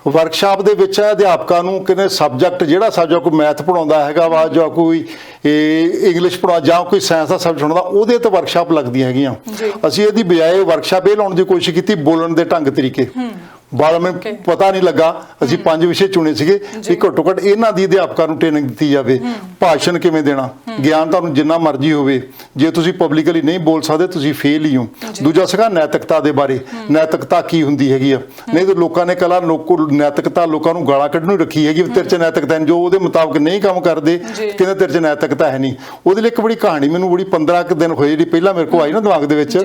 ਵਰਕਸ਼ਾਪ ਦੇ ਵਿੱਚ ਅਧਿਆਪਕਾਂ ਨੂੰ ਕਿਨੇ ਸਬਜੈਕਟ ਜਿਹੜਾ ਸਬਜੈਕਟ ਕੋਈ ਮੈਥ ਪੜਾਉਂਦਾ ਹੈਗਾ ਵਾ ਜਾਂ ਕੋਈ ਇਹ ਇੰਗਲਿਸ਼ ਪੜ੍ਹਾ ਜਾਂ ਕੋਈ ਸਾਇੰਸ ਦਾ ਸਬਜੈਕਟ ਹੁੰਦਾ ਉਹਦੇ ਤੇ ਵਰਕਸ਼ਾਪ ਲੱਗਦੀਆਂ ਹੈਗੀਆਂ। ਅਸੀਂ ਇਹਦੀ ਬਜਾਏ ਵਰਕਸ਼ਾਪ ਇਹ ਲਾਉਣ ਦੀ ਕੋਸ਼ਿਸ਼ ਕੀਤੀ ਬੋਲਣ ਦੇ ਢੰਗ ਤਰੀਕੇ। ਬਾਲ ਮੈਨੂੰ Okay. ਪਤਾ ਨਹੀਂ ਲੱਗਾ। ਅਸੀਂ ਪੰਜ ਵਿਸ਼ੇ ਚੁਣੇ ਸੀਗੇ। ਵੀ ਘੱਟੋ ਘੱਟ ਇਹਨਾਂ ਦੀ ਅਧਿਆਪਕਾਂ ਨੂੰ ਟ੍ਰੇਨਿੰਗ ਦਿੱਤੀ ਜਾਵੇ। ਭਾਸ਼ਣ ਕਿਵੇਂ ਦੇਣਾ? ਗਿਆਨ ਤੁਹਾਨੂੰ ਜਿੰਨਾ ਮਰਜ਼ੀ ਹੋਵੇ। ਜੇ ਤੁਸੀਂ ਪਬਲਿਕਲੀ ਨਹੀਂ ਬੋਲ ਸਕਦੇ ਤੁਸੀਂ ਫੇਲ ਹੀ ਹੋ। ਦੂਜਾ ਸੀਗਾ ਨੈਤਿਕਤਾ ਦੇ ਬਾਰੇ। ਨੈਤਿਕਤਾ ਕੀ ਹੁੰਦੀ ਹੈਗੀ ਆ? ਨਹੀਂ ਤਾਂ ਲੋਕਾਂ ਨੇ ਕਲਾ ਲੋਕੋ ਨੈਤਿਕਤਾ ਲੋਕਾਂ ਨੂੰ ਗਾਲਾਂ ਕੱਢਣ ਨੂੰ ਰੱਖੀ ਹੈਗੀ ਤੇਰੇ ਚ ਨੈਤਿਕਤਾ ਜੋ ਉਹਦੇ ਮੁਤਾਬਕ ਨਹੀਂ ਕੰਮ ਕਰਦੇ। ਕਹਿੰਦੇ ਤੇਰੇ ਚ ਨੈਤਿਕਤਾ ਹੈ ਨਹੀਂ। ਉਹਦੇ ਲਈ ਇੱਕ ਬੜੀ ਕਹਾਣੀ ਮੈਨੂੰ ਬੜੀ 15 ਕੁ ਦਿਨ ਹੋਏ ਜਿਹੜੀ ਪਹਿਲਾਂ ਮੇਰੇ ਕੋਲ ਆਈ ਨਾ ਦਿਮਾਗ ਦੇ ਵਿੱਚ।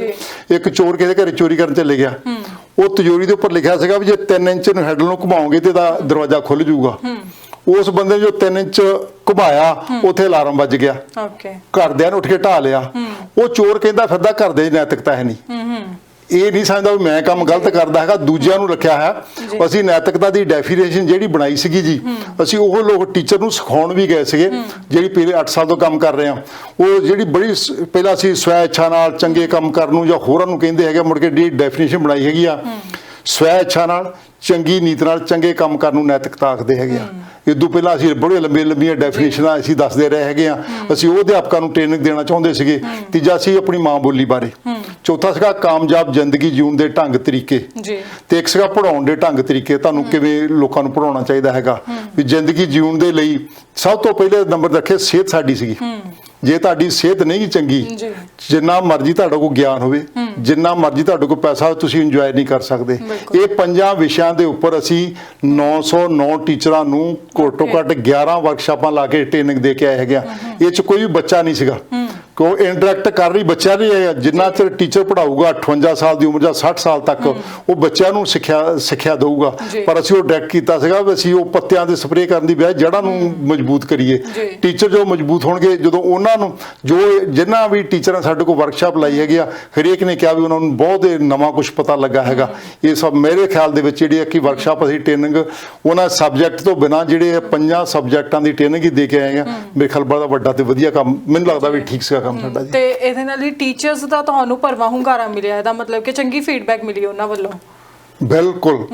ਇੱਕ ਚੋਰ ਕਿਸੇ ਦੇ ਘਰੇ ਚੋਰੀ ਕਰਨ ਚਲੇ ਗਿਆ। ਉਹ ਤਿਜੋਰੀ ਦੇ ਉੱਪਰ ਲਿਖਿਆ ਸੀਗਾ ਵੀ ਜੇ 3 ਇੰਚ ਨੂੰ ਹੈਂਡਲ ਨੂੰ ਘੁਮਾਓਗੇ ਤੇ ਦਾ ਦਰਵਾਜ਼ਾ ਖੁੱਲ ਜਾਊਗਾ। ਉਸ ਬੰਦੇ ਨੇ ਜੋ 3 ਇੰਚ ਘੁਮਾਇਆ ਉੱਥੇ ਅਲਾਰਮ ਵੱਜ ਗਿਆ। ਓਕੇ ਘਰਦਿਆਂ ਨੇ ਉੱਠ ਕੇ ਢਾ ਲਿਆ। ਉਹ ਚੋਰ ਕਹਿੰਦਾ ਫਿਰਦਾ ਘਰ ਦੇ ਨੈਤਿਕਤਾ ਹੈ ਨਹੀਂ। ਇਹ ਨਹੀਂ ਸਮਝਦਾ ਵੀ ਮੈਂ ਕੰਮ ਗਲਤ ਕਰਦਾ ਹੈਗਾ ਦੂਜਿਆਂ ਨੂੰ ਰੱਖਿਆ ਹੈ। ਅਸੀਂ ਨੈਤਿਕਤਾ ਦੀ ਡੈਫੀਨੇਸ਼ਨ ਜਿਹੜੀ ਬਣਾਈ ਸੀਗੀ ਜੀ ਅਸੀਂ ਉਹ ਲੋਕ ਟੀਚਰ ਨੂੰ ਸਿਖਾਉਣ ਵੀ ਗਏ ਸੀਗੇ ਜਿਹੜੀ ਪਿਛਲੇ 8 ਸਾਲ ਤੋਂ ਕੰਮ ਕਰ ਰਹੇ ਆ ਉਹ ਜਿਹੜੀ ਬੜੀ ਪਹਿਲਾਂ ਅਸੀਂ ਸਵੈ ਇੱਛਾ ਨਾਲ ਚੰਗੇ ਕੰਮ ਕਰਨ ਨੂੰ ਜਾਂ ਹੋਰਾਂ ਨੂੰ ਕਹਿੰਦੇ ਹੈਗੇ ਮੁੜ ਕੇ ਜਿਹੜੀ ਡੈਫੀਨੇਸ਼ਨ ਬਣਾਈ ਹੈਗੀ ਆ। ਸਵੈ ਇੱਛਾ ਨਾਲ ਚੰਗੀ ਨੀਤ ਨਾਲ ਚੰਗੇ ਕੰਮ ਕਰਨ ਨੂੰ ਨੈਤਿਕਤਾ ਆਖਦੇ ਹੈਗੇ ਆ। ਇਦੋਂ ਪਹਿਲਾਂ ਅਸੀਂ ਬੜੇ ਲੰਬੇ ਲੰਬੀਆਂ ਡੈਫੀਨੇਸ਼ਨਾਂ ਅਸੀਂ ਦੱਸਦੇ ਰਹੇ ਹੈਗੇ ਆ। ਅਸੀਂ ਉਹ ਅਧਿਆਪਕਾਂ ਨੂੰ ਟ੍ਰੇਨਿੰਗ ਦੇਣਾ ਚਾਹੁੰਦੇ ਸੀਗੇ। ਤੀਜਾ ਸੀ ਆਪਣੀ ਮਾਂ ਬੋਲੀ ਬਾਰੇ। ਚੌਥਾ ਸੀਗਾ ਕਾਮਯਾਬ ਜ਼ਿੰਦਗੀ ਜਿਉਣ ਦੇ ਢੰਗ ਤਰੀਕੇ। ਜੀ। ਤੇ ਇੱਕ ਸੀਗਾ ਪੜਾਉਣ ਦੇ ਢੰਗ ਤਰੀਕੇ। ਤੁਹਾਨੂੰ ਕਿਵੇਂ ਲੋਕਾਂ ਨੂੰ ਪੜਾਉਣਾ ਚਾਹੀਦਾ ਹੈਗਾ। ਵੀ ਜ਼ਿੰਦਗੀ ਜਿਉਣ ਦੇ ਲਈ ਸਭ ਤੋਂ ਪਹਿਲੇ ਨੰਬਰ ਰੱਖੇ ਸਿਹਤ ਸਾਡੀ ਸੀਗੀ। ਜੇ ਤੁਹਾਡੀ ਸਿਹਤ ਨਹੀਂ ਚੰਗੀ। ਜਿੰਨਾ ਮਰਜ਼ੀ ਤੁਹਾਡੇ ਕੋਲ ਗਿਆਨ ਹੋਵੇ ਜਿੰਨਾ ਮਰਜ਼ੀ ਤੁਹਾਡੇ ਕੋਲ ਪੈਸਾ ਹੋਵੇ ਤੁਸੀਂ ਇੰਜੋਏ ਨਹੀਂ ਕਰ ਸਕਦੇ। ਇਹ ਪੰਜਾਂ ਵਿਸ਼ਿਆਂ ਦੇ ਉੱਪਰ ਅਸੀਂ 909 ਟੀਚਰਾਂ ਨੂੰ ਘੱਟੋ ਘੱਟ 11 ਵਰਕਸ਼ਾਪਾਂ ਲਾ ਕੇ ਟ੍ਰੇਨਿੰਗ ਦੇ ਕੇ ਆਏ ਹੈਗੇ ਆ। ਇਹ ਚ ਕੋਈ ਵੀ ਬੱਚਾ ਨਹੀਂ ਸੀਗਾ। ਕੋ ਇੰਟਰੈਕਟ ਕਰ ਰਹੀ ਬੱਚਾ ਨਹੀਂ ਹੈ ਜਿੰਨਾ ਚਿਰ ਟੀਚਰ ਪੜਾਊਗਾ 58 ਸਾਲ ਦੀ ਉਮਰ ਜਾਂ 60 ਸਾਲ ਤੱਕ ਉਹ ਬੱਚਿਆਂ ਨੂੰ ਸਿੱਖਿਆ ਸਿੱਖਿਆ ਦਊਗਾ। ਪਰ ਅਸੀਂ ਉਹ ਡਾਇਰੈਕਟ ਕੀਤਾ ਸੀਗਾ ਵੀ ਅਸੀਂ ਉਹ ਪੱਤਿਆਂ ਦੇ ਸਪਰੇਅ ਕਰਨ ਦੀ ਬਜਾਏ ਜੜ੍ਹਾਂ ਨੂੰ ਮਜ਼ਬੂਤ ਕਰੀਏ। ਟੀਚਰ ਜੋ ਮਜ਼ਬੂਤ ਹੋਣਗੇ ਜਦੋਂ ਉਹਨਾਂ ਨੂੰ ਜੋ ਜਿੰਨਾ ਵੀ ਟੀਚਰਾਂ ਸਾਡੇ ਕੋਲ ਵਰਕਸ਼ਾਪ ਲਾਈ ਹੈਗੀ ਆ ਹਰੇਕ ਨੇ ਕਿਹਾ ਵੀ ਉਹਨਾਂ ਨੂੰ ਬਹੁਤ ਨਵਾਂ ਕੁਝ ਪਤਾ ਲੱਗਾ ਹੈਗਾ। ਇਹ ਸਭ ਮੇਰੇ ਖਿਆਲ ਦੇ ਵਿੱਚ ਜਿਹੜੀ ਹੈ ਕਿ ਵਰਕਸ਼ਾਪ ਅਸੀਂ ਟ੍ਰੇਨਿੰਗ ਉਹਨਾਂ ਸਬਜੈਕਟ ਤੋਂ ਬਿਨਾ ਜਿਹੜੇ ਪੰਜਾਂ ਸਬਜੈਕਟਾਂ ਦੀ ਟ੍ਰੇਨਿੰਗ ਹੀ ਦੇ ਕੇ ਆਏ ਆ। ਮੇਰੇ ਖਿਆਲ ਬੜਾ ਵੱਡਾ ਤੇ ਵਧੀਆ ਕੰਮ ਮੈਨੂੰ ਲੱਗਦਾ ਵੀ ਠੀਕ ਸੀਗਾ। ਕੰਮ ਸਾਡਾ ਜੀ। ਤੇ ਇਹਦੇ ਨਾਲ ਹੀ ਟੀਚਰਸ ਦਾ ਤੁਹਾਨੂੰ ਭਰਵਾਂ ਹੁੰਗਾਰਾ ਮਿਲਿਆ ਇਹਦਾ ਮਤਲਬ ਕਿ ਚੰਗੀ ਫੀਡਬੈਕ ਮਿਲੀ ਉਹਨਾਂ ਵੱਲੋਂ। ਬਿਲਕੁਲ।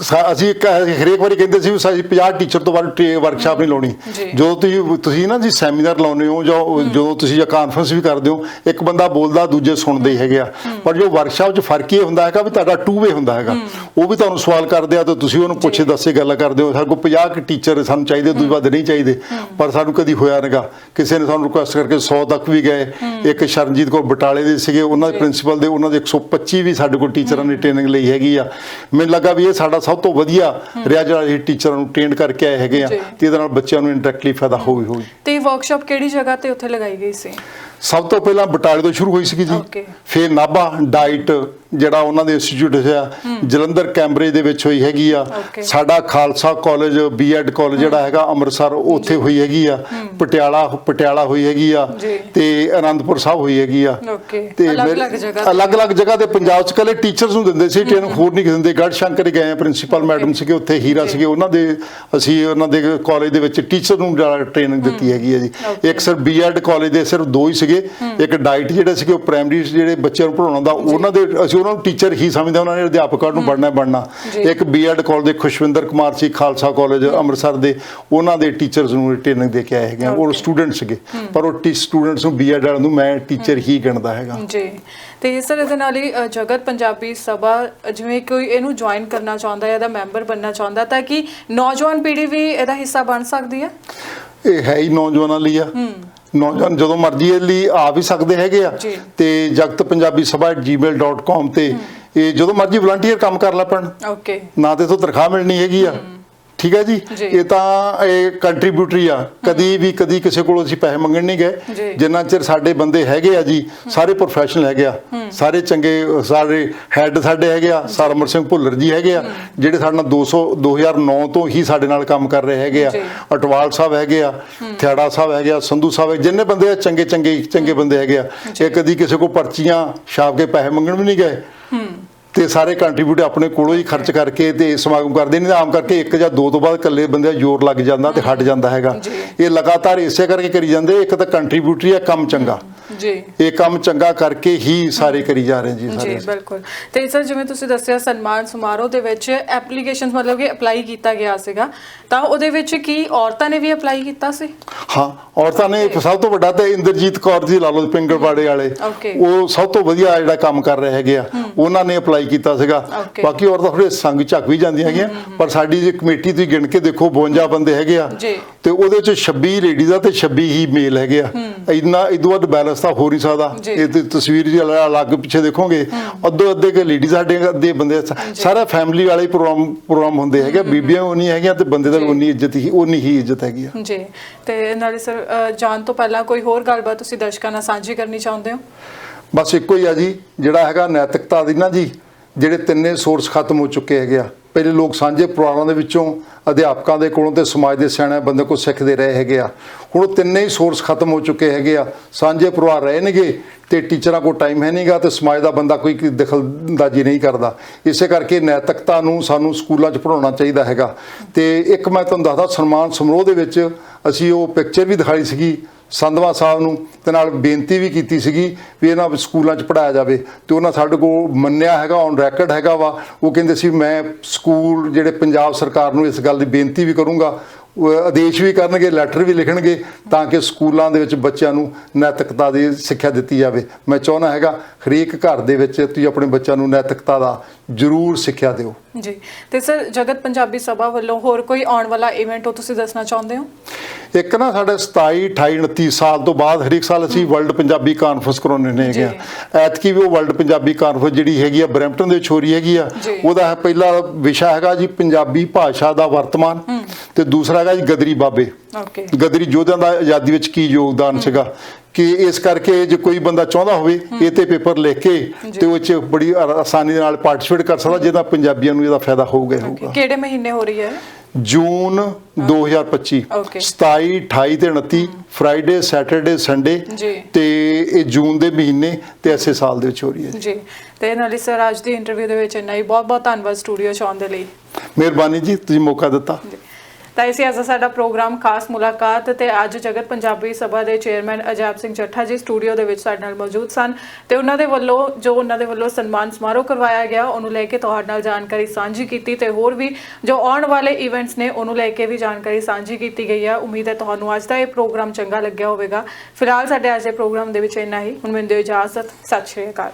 ਸਾ- ਅਸੀਂ ਇੱਕ ਹਰੇਕ ਵਾਰੀ ਕਹਿੰਦੇ ਸੀ ਵੀ ਅਸੀਂ 50 ਟੀਚਰ ਤੋਂ ਬਾਅਦ ਵਰਕਸ਼ਾਪ ਨਹੀਂ ਲਾਉਣੀ। ਜੀ। ਜਦੋਂ ਤੁਸੀਂ ਤੁਸੀਂ ਨਾ ਜੀ ਸੈਮੀਨਾਰ ਲਾਉਂਦੇ ਹੋ ਜਾਂ ਉਹ- ਜਦੋਂ ਤੁਸੀਂ ਜਾਂ ਕਾਨਫਰੰਸ ਵੀ ਕਰਦੇ ਹੋ ਇੱਕ ਬੰਦਾ ਬੋਲਦਾ ਦੂਜੇ ਸੁਣਦੇ ਹੀ ਹੈਗੇ ਆ। ਪਰ ਜੋ ਵਰਕਸ਼ਾਪ 'ਚ ਫ਼ਰਕ ਇਹ ਹੁੰਦਾ ਹੈਗਾ ਵੀ ਤੁਹਾਡਾ ਟੂ ਵੇ ਹੁੰਦਾ ਹੈਗਾ। ਉਹ ਵੀ ਤੁਹਾਨੂੰ ਸਵਾਲ ਕਰਦੇ ਆ ਤੇ ਤੁਸੀਂ ਉਹਨੂੰ ਪੁੱਛੇ ਦੱਸੇ ਗੱਲ ਕਰਦੇ ਹੋ। ਸਾਡੇ ਕੋਲ 50 ਟੀਚਰ ਸਾਨੂੰ ਚਾਹੀਦੇ ਦੂਜੇ ਬਾਅਦ ਨਹੀਂ ਚਾਹੀਦੇ। ਪਰ ਸਾਨੂੰ ਕਦੀ ਹੋਇਆ ਨਹੀਂਗਾ ਕਿਸੇ ਨੇ ਸਾਨੂੰ ਰਿਕੁਐਸਟ ਕਰਕੇ 100 ਤੱਕ ਵੀ ਗਏ। ਇੱਕ ਸ਼ਰਨਜੀਤ ਕੋਲ ਬਟਾਲੇ ਦੇ ਸੀਗੇ। ਉਹਨਾਂ ਦੇ ਪ੍ਰਿੰਸੀਪਲ ਦੇ ਉਹਨਾਂ ਦੇ 125 ਵੀ ਸਾਡੇ ਕੋਲ ਟੀਚਰਾਂ ਨੇ ਟ੍ਰੇਨਿੰਗ ਲਈ ਹੈਗੀ ਆ। ਮੈਨੂੰ ਲੱਗਾ ਵੀ ਇਹ ਸਾਡਾ ਸਭ ਤੋਂ ਵਧੀਆ ਰਿਹਾ ਜਿਹੜਾ ਟੀਚਰਾਂ ਨੂੰ ਟ੍ਰੇਨ ਕਰਕੇ ਆਏ ਹੈਗੇ ਆ। ਤੇ ਇਹਦੇ ਨਾਲ ਬੱਚਿਆਂ ਨੂੰ ਇੰਟਰੈਕਟਲੀ ਫਾਇਦਾ ਹੋਵੇ ਹੋਵੇ ਤੇ ਵਰਕਸ਼ਾਪ ਕਿਹੜੀ ਜਗ੍ਹਾ ਤੇ ਉੱਥੇ ਲਗਾਈ ਗਈ ਸੀ ਸਭ ਤੋਂ ਪਹਿਲਾਂ ਬਟਾਲੇ ਤੋਂ ਸ਼ੁਰੂ ਹੋਈ ਸੀਗੀ ਜੀ. ਫਿਰ ਨਾਭਾ ਡਾਈਟ ਜਿਹੜਾ ਉਹਨਾਂ ਦੇ ਇੰਸਟੀਚਿਊਟ ਹੈ ਜਲੰਧਰ ਕੈਂਬਰੇਜ ਦੇ ਵਿੱਚ ਹੋਈ ਹੈਗੀ ਆ. ਸਾਡਾ ਖਾਲਸਾ ਕਾਲਜ ਬੀਐਡ ਕਾਲਜ ਜਿਹੜਾ ਹੈਗਾ ਅੰਮ੍ਰਿਤਸਰ ਉੱਥੇ ਹੋਈ ਹੈਗੀ ਆ। ਪਟਿਆਲਾ ਪਟਿਆਲਾ ਹੋਈ ਹੈਗੀ ਆ। ਤੇ ਆਨੰਦਪੁਰ ਸਾਹਿਬ ਹੋਈ ਹੈਗੀ ਆ। ਤੇ ਅਲੱਗ-ਅਲੱਗ ਜਗ੍ਹਾ ਤੇ। ਪੰਜਾਬ ਚ ਕੱਲੇ ਟੀਚਰਸ ਨੂੰ ਦਿੰਦੇ ਸੀ ਟ੍ਰੇਨਿੰਗ ਹੋਰ ਨਹੀਂ ਦਿੰਦੇ। ਗੜ ਸ਼ੰਕਰ ਗਏ ਆ ਪ੍ਰਿੰਸੀਪਲ ਮੈਡਮ ਸੀਗੇ ਉੱਥੇ ਹੀਰਾ ਸੀਗੇ। ਉਹਨਾਂ ਦੇ ਅਸੀਂ ਉਹਨਾਂ ਦੇ ਕਾਲਜ ਦੇ ਵਿੱਚ ਟੀਚਰ ਨੂੰ ਟ੍ਰੇਨਿੰਗ ਦਿੱਤੀ ਹੈਗੀ ਹੈ ਜੀ. ਇੱਕ ਸਰ ਬੀਐਡ ਕਾਲਜ ਦੇ ਸਿਰਫ ਦੋ ਹੀ ਸੀਗੇ। ਇੱਕ ਡਾਈਟ ਜਿਹੜੇ ਸੀਗੇ ਉਹ ਪ੍ਰਾਇਮਰੀ ਜਿਹੜੇ ਬੱਚਿਆਂ ਨੂੰ ਪੜਾਉਣਾ ਦਾ ਉਹਨਾਂ ਦੇ ਅਸੀਂ ਉਹਨਾਂ ਨੂੰ ਟੀਚਰ ਹੀ ਸਮਝਦੇ ਉਹਨਾਂ ਨੇ ਅਧਿਆਪਕਾਂ ਨੂੰ ਬਣਨਾ ਬਣਨਾ। ਇੱਕ ਬੀਐਡ ਕਾਲਜ ਦੇ ਖੁਸ਼ਵਿੰਦਰ ਕੁਮਾਰ ਸੀ ਖਾਲਸਾ ਕਾਲਜ ਅੰਮ੍ਰਿਤਸਰ ਦੇ ਉਹਨਾਂ ਦੇ ਟੀਚਰਸ ਨੂੰ ਟ੍ਰੇਨਿੰਗ ਦੇ ਕੇ ਆਏ ਹੈਗੇ। ਉਹ Okay. ਸਟੂਡੈਂਟ ਸੀਗੇ। ਪਰ ਉਹ ਸਟੂਡੈਂਟਸ ਨੂੰ ਬੀਐਡ ਵਾਲਿਆਂ ਨੂੰ ਮੈਂ ਟੀਚਰ ਹੀ। ਗਿਣਦਾ ਹੈਗਾ। ਜੀ। ਤੇ ਇਸ ਤਰ੍ਹਾਂ ਦੇ ਨਾਲ ਹੀ ਜਗਤ ਪੰਜਾਬੀ ਸਭਾ ਜਿਵੇਂ ਕੋਈ ਇਹਨੂੰ ਜੁਆਇਨ ਕਰਨਾ ਚਾਹੁੰਦਾ ਹੈ ਇਹਦਾ ਮੈਂਬਰ ਬਣਨਾ ਚਾਹੁੰਦਾ ਤਾਂ ਕਿ ਨੌਜਵਾਨ ਪੀੜ੍ਹੀ ਵੀ ਇਹਦਾ ਹਿੱਸਾ ਬਣ ਸਕਦੀ ਹੈ ਇਹ ਹੈ ਹੀ ਨੌਜਵਾਨਾਂ ਲਈ ਆ। ਨੌਜਵਾਨ ਜਦੋਂ ਮਰਜ਼ੀ ਇਹ ਲਈ ਆ ਵੀ ਸਕਦੇ ਹੈਗੇ ਆ। ਤੇ ਜਗਤ ਪੰਜਾਬੀ ਸਭਾ gmail.com ਤੇ ਇਹ ਜਦੋਂ ਮਰਜ਼ੀ ਵਲੰਟੀਅਰ ਕੰਮ ਕਰ ਲੈ ਪੈਣ ਓਕੇ। ਨਾ ਤੇ ਤੋਂ ਤਨਖਾਹ ਮਿਲਣੀ ਹੈਗੀ ਆ। ਠੀਕ ਹੈ ਜੀ। ਇਹ ਤਾਂ ਇਹ ਕੰਟਰੀਬਿਊਟਰੀ ਆ। ਕਦੀ ਵੀ ਕਦੀ ਕਿਸੇ ਕੋਲੋਂ ਅਸੀਂ ਪੈਸੇ ਮੰਗਣ ਨਹੀਂ। ਗਏ। ਜਿੰਨਾ ਚਿਰ ਸਾਡੇ ਬੰਦੇ ਹੈਗੇ ਆ ਜੀ ਸਾਰੇ ਪ੍ਰੋਫੈਸ਼ਨਲ ਹੈਗੇ ਆ। ਸਾਰੇ ਚੰਗੇ ਸਾਰੇ ਹੈੱਡ ਸਾਡੇ ਹੈਗੇ ਆ। ਸਰਮਰ ਸਿੰਘ ਭੁੱਲਰ ਜੀ ਹੈਗੇ ਆ ਜਿਹੜੇ ਸਾਡੇ ਨਾਲ 200 2009 ਤੋਂ ਹੀ ਸਾਡੇ ਨਾਲ ਕੰਮ ਕਰ ਰਹੇ ਹੈਗੇ ਆ। ਅਟਵਾਲ ਸਾਹਿਬ ਹੈਗੇ ਆ ਥਿਆੜਾ ਸਾਹਿਬ ਹੈਗੇ ਆ ਸੰਧੂ ਸਾਹਿਬ ਹੈ ਜਿੰਨੇ ਬੰਦੇ ਆ ਚੰਗੇ ਚੰਗੇ ਚੰਗੇ ਬੰਦੇ ਹੈਗੇ ਆ। ਇਹ ਕਦੀ ਕਿਸੇ ਕੋ ਪਰਚੀਆਂ ਛਾਪ ਕੇ ਪੈਸੇ ਮੰਗਣ ਵੀ ਨਹੀਂ ਗਏ। ਤੇ ਸਾਰੇ ਕੰਟਰੀਬਿਊਟ ਆਪਣੇ ਕੋਲੋਂ ਹੀ ਖਰਚ ਕਰਕੇ ਤੇ ਸਮਾਗਮ ਕਰਦੇ ਨਹੀਂ ਤਾਂ ਆਮ ਕਰਕੇ ਇੱਕ ਜਾਂ ਦੋ ਤੋਂ ਬਾਅਦ ਇਕੱਲੇ ਬੰਦੇ ਦਾ ਜ਼ੋਰ ਲੱਗ ਜਾਂਦਾ ਤੇ ਹਟ ਜਾਂਦਾ ਹੈਗਾ। ਜੀ। ਇਹ ਲਗਾਤਾਰ ਇਸੇ ਕਰਕੇ ਕਰੀ ਜਾਂਦੇ ਇੱਕ ਤਾਂ ਕੰਟਰੀਬਿਊਟਰੀ ਆ ਕੰਮ ਚੰਗਾ। ਜੀ। ਇਹ ਕੰਮ ਚੰਗਾ ਕਰਕੇ ਹੀ ਸਾਰੇ ਕਰੀ ਜਾ ਰਹੇ ਜੀ ਜੀ ਸਾਰੇ ਬਿਲਕੁਲ। ਤੇ ਸਰ ਜਿਵੇਂ ਤੁਸੀਂ ਦੱਸਿਆ ਸਨਮਾਨ ਸਮਾਰੋਹ ਦੇ ਵਿੱਚ ਐਪਲੀਕੇਸ਼ਨਸ ਮਤਲਬ ਕਿ ਅਪਲਾਈ ਕੀਤਾ ਗਿਆ ਸੀਗਾ। ਤਾਂ ਉਹਦੇ ਵਿੱਚ ਕੀ ਔਰਤਾਂ ਨੇ ਵੀ ਅਪਲਾਈ ਕੀਤਾ ਸੀ? ਹਾਂ ਔਰਤਾਂ ਨੇ ਸਭ ਤੋਂ ਵੱਡਾ ਤੇ ਇੰਦਰਜੀਤ ਕੌਰ ਜੀ ਲਾ ਲਓ ਪਿੰਗਲਵਾੜੇ ਵਾਲੇ. ਉਹ ਸਭ ਤੋਂ ਵਧੀਆ ਜਿਹੜਾ ਕੰਮ ਕਰ ਰਹੇ ਹੈਗੇ ਆ। ਉਹਨਾਂ ਨੇ ਅਪਲਾਈ ਕੀਤਾ ਸੀਗਾ. ਬਾਕੀ ਔਰਤਾਂ ਥੋੜੇ ਸੰਗ ਝੱਕ ਵੀ ਜਾਂਦੀਆਂ ਹੈਗੀਆਂ। ਪਰ ਸਾਡੀ ਜੇ ਕਮੇਟੀ ਤੁਸੀਂ ਗਿਣ ਕੇ ਦੇਖੋ 52 ਬੰਦੇ ਹੈਗੇ ਆ। ਤੇ ਉਹਦੇ ਚ 26 ਲੇਡੀਜ਼ ਆ ਤੇ 26 ਹੀ ਮੇਲ ਹੈਗੇ ਆ। ਇੰਨਾ ਇਦੋਂ ਵੱਧ ਬੈਲੈਂਸ ਤਾਂ ਹੋ ਨਹੀਂ ਸਕਦਾ। ਇਹ ਤੇ ਤਸਵੀਰ ਜੀ ਅਲ- ਅਲੱਗ ਪਿੱਛੇ ਦੇਖੋਗੇ ਅੱਧੋ ਅੱਧੇ ਕੇ ਲੇਡੀਜ਼ ਸਾਡੇ ਅੱਧੇ ਬੰਦੇ ਸਾਰਾ ਫੈਮਿਲੀ ਵਾਲੇ ਪ੍ਰੋਗਰਾਮ ਪ੍ਰੋਗਰਾਮ ਹੁੰਦੇ ਹੈਗੇ ਬੀਬੀਆਂ ਉਨੀ ਹੈਗੀਆਂ ਤੇ ਬੰਦੇ ਦਾ। ਉਨੀ ਇੱਜ਼ਤ ਹੀ ਉਨੀ ਹੀ ਇੱਜ਼ਤ ਹੈਗੀ ਆ। ਜੀ। ਤੇ ਨਾਲੇ ਸਰ ਜਾਣ ਤੋਂ ਪਹਿਲਾਂ ਕੋਈ ਹੋਰ ਗੱਲਬਾਤ ਤੁਸੀਂ ਦਰਸ਼ਕਾਂ ਨਾਲ ਸਾਂਝੀ ਕਰਨੀ ਚਾਹੁੰਦੇ ਹੋ? ਬਸ ਇੱਕੋ ਹੀ ਆ ਜੀ। ਜਿਹੜਾ ਹੈਗਾ ਨੈਤਿਕਤਾ ਦੀ ਨਾ ਜੀ ਜਿਹੜੇ ਤਿੰਨੇ ਸੋਰਸ ਖਤਮ ਹੋ ਚੁੱਕੇ ਹੈਗੇ ਆ। ਪਹਿਲੇ ਲੋਕ ਸਾਂਝੇ ਪਰਿਵਾਰਾਂ ਦੇ ਵਿੱਚੋਂ, ਅਧਿਆਪਕਾਂ ਦੇ ਕੋਲੋਂ ਤੇ ਸਮਾਜ ਦੇ ਸਿਆਣੇ ਬੰਦੇ ਕੋਲ ਸਿੱਖਦੇ ਰਹੇ ਹੈਗੇ ਆ। ਹੁਣ ਉਹ ਤਿੰਨੇ ਹੀ ਸੋਰਸ ਖਤਮ ਹੋ ਚੁੱਕੇ ਹੈਗੇ ਆ। ਸਾਂਝੇ ਪਰਿਵਾਰ ਰਹੇ ਨੇਗੇ ਤੇ ਟੀਚਰਾਂ ਕੋਲ ਟਾਈਮ ਹੈ ਨਹੀਂਗਾ ਤੇ ਸਮਾਜ ਦਾ ਬੰਦਾ ਕੋਈ ਕੀ ਦਖਲਅੰਦਾਜ਼ੀ ਨਹੀਂ ਕਰਦਾ। ਇਸੇ ਕਰਕੇ ਨੈਤਿਕਤਾ ਨੂੰ ਸਾਨੂੰ ਸਕੂਲਾਂ 'ਚ ਪੜਾਉਣਾ ਚਾਹੀਦਾ ਹੈਗਾ। ਤੇ ਇੱਕ ਮੈਂ ਤੁਹਾਨੂੰ ਦੱਸਦਾ ਸਨਮਾਨ ਸਮਾਰੋਹ ਦੇ ਵਿੱਚ ਅਸੀਂ ਉਹ ਪਿਕਚਰ ਵੀ ਦਿਖਾਈ ਸੀਗੀ। ਸੰਧਵਾ ਸਾਹਿਬ ਨੂੰ ਤੇ ਨਾਲ ਬੇਨਤੀ ਵੀ ਕੀਤੀ ਸੀਗੀ ਵੀ ਇਹਨਾਂ ਸਕੂਲਾਂ 'ਚ ਪੜਾਇਆ ਜਾਵੇ ਤੇ ਉਹਨਾਂ ਸਾਡੇ ਕੋਲ ਮੰਨਿਆ ਹੈਗਾ ਔਨ ਰੈਕਰਡ ਹੈਗਾ ਵਾ। ਉਹ ਕਹਿੰਦੇ ਸੀ, ਮੈਂ ਸਕੂਲ, ਜਿਹੜੇ ਪੰਜਾਬ ਸਰਕਾਰ ਨੂੰ ਇਸ ਗੱਲ ਦੀ ਬੇਨਤੀ ਵੀ ਕਰੂੰਗਾ ਆਦੇਸ਼ ਵੀ ਕਰਨਗੇ ਲੈਟਰ ਵੀ ਲਿਖਣਗੇ ਤਾਂ ਕਿ ਸਕੂਲਾਂ ਦੇ ਵਿੱਚ ਬੱਚਿਆਂ ਨੂੰ ਨੈਤਿਕਤਾ ਦੀ ਸਿੱਖਿਆ ਦਿੱਤੀ ਜਾਵੇ। ਮੈਂ ਚਾਹੁੰਦਾ ਹੈਗਾ ਹਰੇਕ ਘਰ ਦੇ ਵਿੱਚ ਤੁਸੀਂ ਆਪਣੇ ਬੱਚਿਆਂ ਨੂੰ ਨੈਤਿਕਤਾ ਦਾ ਜ਼ਰੂਰ ਸਿੱਖਿਆ ਦਿਓ। ਜੀ। ਤੇ ਸਰ ਜਗਤ ਪੰਜਾਬੀ ਸਭਾ ਵੱਲੋਂ ਹੋਰ ਕੋਈ ਆਉਣ ਵਾਲਾ ਇਵੈਂਟ ਉਹ ਤੁਸੀਂ ਦੱਸਣਾ ਚਾਹੁੰਦੇ ਹੋ? ਇੱਕ ਨਾ ਸਾਡੇ 27 28 29 ਸਾਲ ਤੋਂ ਬਾਅਦ ਹਰੇਕ ਸਾਲ ਅਸੀਂ ਵਰਲਡ ਪੰਜਾਬੀ ਕਾਨਫਰੰਸ ਕਰਾਉਂਦੇ ਨੇ ਹੈਗੇ ਐਤਕੀ ਵੀ ਉਹ ਵਰਲਡ ਪੰਜਾਬੀ ਕਾਨਫਰੰਸ ਜਿਹੜੀ ਹੈਗੀ ਆ ਬਰੈਂਪਟਨ ਦੇ ਹੋ ਰਹੀ ਹੈਗੀ ਆ। ਉਹਦਾ ਹੈ ਪਹਿਲਾ ਵਿਸ਼ਾ ਹੈਗਾ ਜੀ ਪੰਜਾਬੀ ਭਾਸ਼ਾ ਦਾ ਵਰਤਮਾਨ। ਤੇ ਦੂਸਰਾ ਹੈਗਾ ਜੀ ਗਦਰੀ ਬਾਬੇ। ਓਕੇ। ਗਦਰੀ ਯੋਧਿਆਂ ਦਾ ਆਜ਼ਾਦੀ ਵਿੱਚ ਕੀ ਯੋਗਦਾਨ ਸੀਗਾ? ਕਿ ਇਸ ਕਰਕੇ ਜੇ ਕੋਈ ਬੰਦਾ ਚਾਹੁੰਦਾ ਹੋਵੇ ਇਹ ਤੇ ਪੇਪਰ ਲਿਖ ਕੇ ਤੇ ਉਹ ਚ ਬੜੀ ਆਸਾਨੀ ਦੇ ਨਾਲ ਪਾਰਟਿਸਿਪੇਟ ਕਰ ਸਕਦਾ ਜਿਹਦਾ ਪੰਜਾਬੀਆਂ ਨੂੰ ਇਹਦਾ ਫਾਇਦਾ ਹੋਊਗਾ ਹੋਊਗਾ। ਕਿਹੜੇ ਮਹੀਨੇ ਹੋ ਰਹੀ ਹੈ? ਜੂਨ 2025 Okay. 27 28 ਤੇ 29 ਫਰਾਈਡੇ ਸੈਟਰਡੇ ਸੰਡੇ। ਤੇ ਇਹ ਜੂਨ ਦੇ ਮਹੀਨੇ ਤੇ ਐਸੇ ਸਾਲ ਦੇ ਵਿੱਚ ਹੋ ਰਹੀ ਹੈ ਜੀ। ਤੇ ਨਾਲੇ ਸਰ ਅੱਜ ਦੀ ਇੰਟਰਵਿਊ ਦੇ ਵਿੱਚ ਇੰਨਾ ਹੀ ਬਹੁਤ ਬਹੁਤ ਧੰਨਵਾਦ ਸਟੂਡੀਓ ਚ ਆਉਣ ਦੇ ਲਈ। ਮਿਹਰਬਾਨੀ ਜੀ ਤੁਸੀਂ ਮੌਕਾ ਦਿੱਤਾ। ਤਾਂ ਇਸੇ ਅੱਜ ਦਾ ਸਾਡਾ ਪ੍ਰੋਗਰਾਮ ਖਾਸ ਮੁਲਾਕਾਤ ਤੇ ਅੱਜ ਜਗਤ ਪੰਜਾਬੀ ਸਭਾ ਦੇ ਚੇਅਰਮੈਨ ਅਜਾਬ ਸਿੰਘ ਚੱਠਾ ਜੀ ਸਟੂਡੀਓ ਦੇ ਵਿੱਚ ਸਾਡੇ ਨਾਲ ਮੌਜੂਦ ਸਨ ਤੇ ਉਹਨਾਂ ਦੇ ਵੱਲੋਂ, ਜੋ ਉਹਨਾਂ ਦੇ ਵੱਲੋਂ ਸਨਮਾਨ ਸਮਾਰੋਹ ਕਰਵਾਇਆ ਗਿਆ, ਉਹਨੂੰ ਲੈ ਕੇ ਤੁਹਾਡੇ ਨਾਲ ਜਾਣਕਾਰੀ ਸਾਂਝੀ ਕੀਤੀ ਤੇ ਹੋਰ ਵੀ ਜੋ ਆਉਣ ਵਾਲੇ ਇਵੈਂਟਸ ਨੇ, ਉਹਨੂੰ ਲੈ ਕੇ ਵੀ ਜਾਣਕਾਰੀ ਸਾਂਝੀ ਕੀਤੀ ਗਈ ਹੈ ਉਮੀਦ ਹੈ ਤੁਹਾਨੂੰ ਅੱਜ ਦਾ ਇਹ ਪ੍ਰੋਗਰਾਮ ਚੰਗਾ ਲੱਗਿਆ ਹੋਵੇਗਾ। ਫਿਲਹਾਲ ਸਾਡੇ ਅੱਜ ਦੇ ਪ੍ਰੋਗਰਾਮ ਦੇ ਵਿੱਚ ਇੰਨਾ ਹੀ। ਹੁਣ ਮੈਨੂੰ ਦਿਓ ਇਜਾਜ਼ਤ। ਸਤਿ ਸ਼੍ਰੀ ਅਕਾਲ।